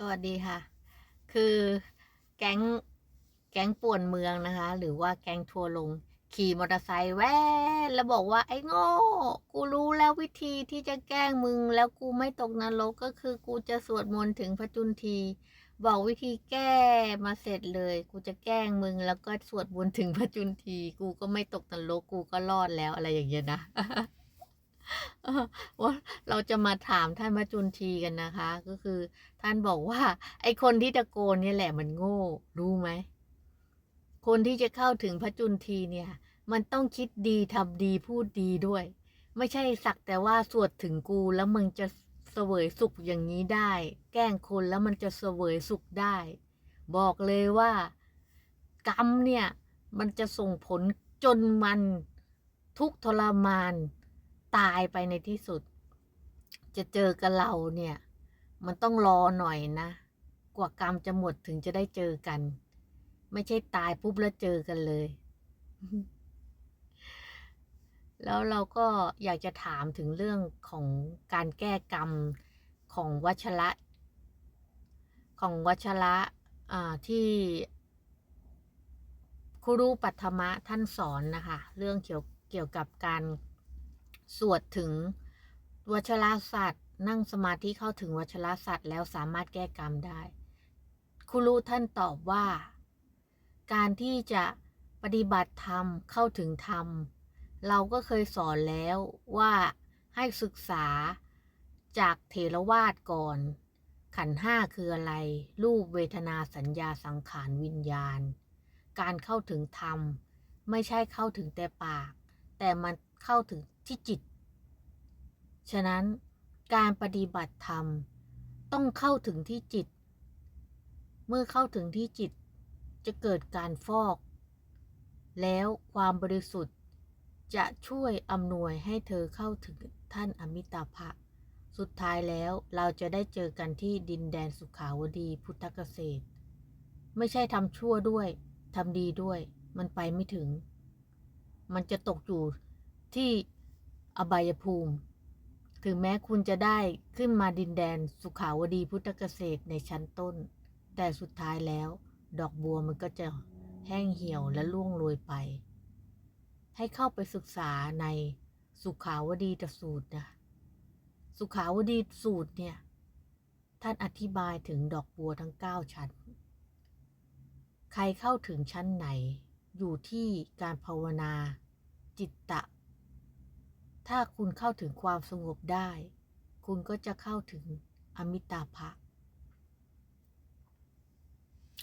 สวัสดีค่ะ คือแก๊งแก๊งป่วนเมืองนะคะ หรือว่าแก๊งทัวร์ลง ขี่มอเตอร์ไซค์แว่แล้วบอกว่าไอ้โง่กูรู้แล้ววิธีที่จะแกล้งมึง แล้วกูไม่ตกนรกก็คือกูจะสวดมนต์ถึงพระจุลที บอกวิธีแก้มาเสร็จเลย กูจะแกล้งมึง แล้วก็สวดมนต์ถึงพระจุลที กูก็ไม่ตกนรกกูก็รอดแล้วอะไรอย่างเงี้ยนะ ว่าเราจะมาถามท่านพระจุลทีกันนะคะ ก็คือ ท่านบอกว่า ไอคนที่ตะโกนเนี่ยแหละมันโง่รู้ไหมคนที่จะเข้าถึงพระจุลทีเนี่ย มันต้องคิดดีทำดีพูดดีด้วย ไม่ใช่สักแต่ว่าสวดถึงกูแล้วมึงจะเสวยสุขอย่างนี้ได้ แกล้งคนแล้วมันจะเสวยสุขได้ บอกเลยว่า กรรมเนี่ย มันจะส่งผลจนมันทุกทรมาน ตายไปในที่สุด จะเจอกับเราเนี่ย มันต้องรอหน่อยนะ กว่ากรรมจะหมดถึงจะได้เจอกัน ไม่ใช่ตายปุ๊บแล้วเจอกันเลย แล้วเราก็อยากจะถามถึงเรื่องของการแก้กรรมของวัชระ ของวัชระที่ครูปัทมะท่านสอนนะคะ เรื่องเกี่ยวเกี่ยวกับการ สวดถึงวัชระสัตว์นั่งสมาธิเข้าถึงวัชระสัตว์แล้วสามารถแก้กรรมได้ครูท่านตอบว่า การที่จะปฏิบัติธรรมเข้าถึงธรรม เราก็เคยสอนแล้วว่าให้ศึกษาจากเถรวาทก่อน ขันห้าคืออะไร รูปเวทนาสัญญาสังขารวิญญาณ การเข้าถึงธรรม ไม่ใช่เข้าถึงแต่ปาก แต่มันเข้าถึง ที่จิต ฉะนั้นการปฏิบัติธรรมต้องเข้าถึงที่จิต เมื่อเข้าถึงที่จิตจะเกิดการฟอก แล้วความบริสุทธิ์จะช่วยอำนวยให้เธอเข้าถึงท่านอมิตาภะสุดท้ายแล้วเราจะได้เจอกันที่ดินแดนสุขาวดีพุทธเกษตร ไม่ใช่ทำชั่วด้วยทำดีด้วย มันไปไม่ถึง มันจะตกอยู่ที่ อบายภูมิ ถึงแม้คุณจะได้ขึ้นมาดินแดนสุขาวดีพุทธเกษตรในชั้นต้น แต่สุดท้ายแล้ว ดอกบัวมันก็จะแห้งเหี่ยวและร่วงโรยไป ให้เข้าไปศึกษาในสุขาวดีตสูตรนะสุขาวดีสูตรเนี่ย ท่านอธิบายถึงดอกบัวทั้ง 9 ชั้น ใครเข้าถึงชั้นไหน อยู่ที่การภาวนา จิตตะ ถ้าคุณเข้าถึงความสงบได้ คุณก็จะเข้าถึงอมิตาภะ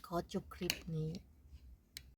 ขอจบคลิปนี้